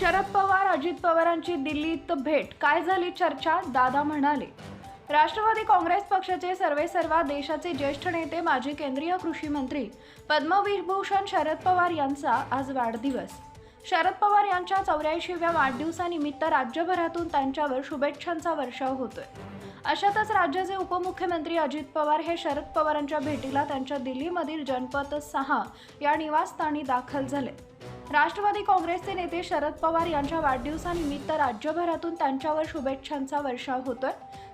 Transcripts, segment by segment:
शरद पवार अजित पवारांची दिल्लीत भेट. काय झाली चर्चा? दादा म्हणाले. राष्ट्रवादी काँग्रेस पक्षाचे सर्वेसर्वा देशाचे ज्येष्ठ नेते माजी केंद्रीय कृषी मंत्री पद्मविभूषण शरद पवार यांचा आज वाढदिवस. शरद पवार यांच्या चौऱ्याऐंशीव्या वाढदिवसानिमित्त राज्यभरातून त्यांच्यावर शुभेच्छांचा वर्षाव होतोय. अशातच राज्याचे उपमुख्यमंत्री अजित पवार हे शरद पवारांच्या भेटीला त्यांच्या दिल्लीमधील जनपद सहा या निवासस्थानी दाखल झाले. राष्ट्रवादी काँग्रेसचे नेते शरद पवार यांच्या वाढदिवसानिमित्त राज्यभरातून त्यांच्यावर शुभेच्छांचा वर्षाव होतोय.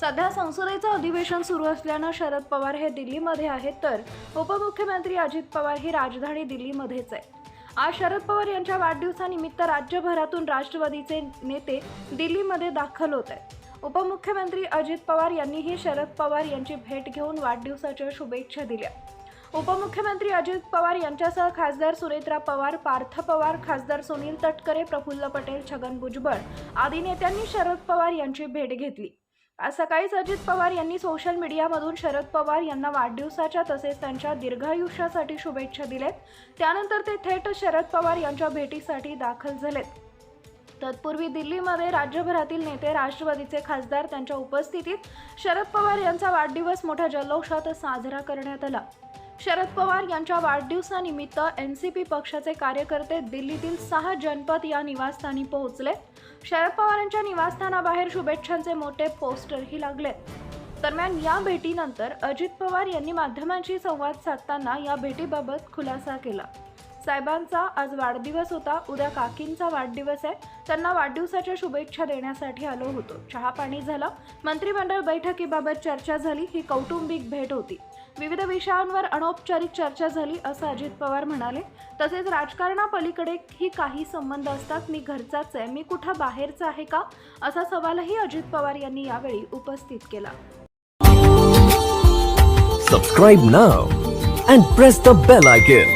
सध्या संसदेचं अधिवेशन सुरू असल्यानं शरद पवार हे दिल्लीमध्ये आहेत तर उपमुख्यमंत्री अजित पवार ही राजधानी दिल्लीमध्येच आहे. आज शरद पवार यांच्या वाढदिवसानिमित्त राज्यभरातून राष्ट्रवादीचे नेते दिल्लीमध्ये दाखल होत आहेत. उपमुख्यमंत्री अजित पवार यांनीही शरद पवार यांची भेट घेऊन वाढदिवसाच्या शुभेच्छा दिल्या. उपमुख्यमंत्री अजित पवार यांच्यासह खासदार सुनेत्रा पवार पार्थ पवार खासदार सुनील तटकरे प्रफुल्ल पटेल छगन भुजबळ आदी नेत्यांनी शरद पवार यांची भेट घेतली. आज सकाळीच अजित पवार यांनी सोशल मीडियामधून शरद पवार यांना वाढदिवसाच्या तसेच त्यांच्या दीर्घायुष्यासाठी शुभेच्छा दिल्यात. त्यानंतर ते थेट शरद पवार यांच्या भेटीसाठी दाखल झालेत. तत्पूर्वी दिल्लीमध्ये राज्यभरातील नेते राष्ट्रवादीचे खासदार त्यांच्या उपस्थितीत शरद पवार यांचा वाढदिवस मोठ्या जल्लोषात साजरा करण्यात आला. शरद पवार यांच्या वाढदिवसानिमित्त एन सी पी पक्षाचे कार्यकर्ते दिल्लीतील सहा जनपद या निवासस्थानी पोहोचले. शरद पवार यांच्या निवासस्थानाबाहेर शुभेच्छांचे मोठे पोस्टरही लागले. दरम्यान या भेटीनंतर अजित पवार यांनी माध्यमांशी संवाद साधताना या भेटीबाबत खुलासा केला. साहेबांचा आज वाढदिवस होता. उद्या काकींचा वाढदिवस आहे. त्यांना वाढदिवसाच्या शुभेच्छा देण्यासाठी आलो होतो. चहा पाणी झालं. मंत्रिमंडळ बैठकीबाबत चर्चा झाली. ही कौटुंबिक भेट होती. विविध विषयांवर अनौपचारिक चर्चा झाली असं अजित पवार म्हणाले. तसेच राजकारणापलीकडे ही काही संबंध असतात. मी घरचाच आहे. मी कुठं बाहेरचा आहे का? असा सवालही अजित पवार यांनी यावेळी उपस्थित केला. Subscribe now and press the bell icon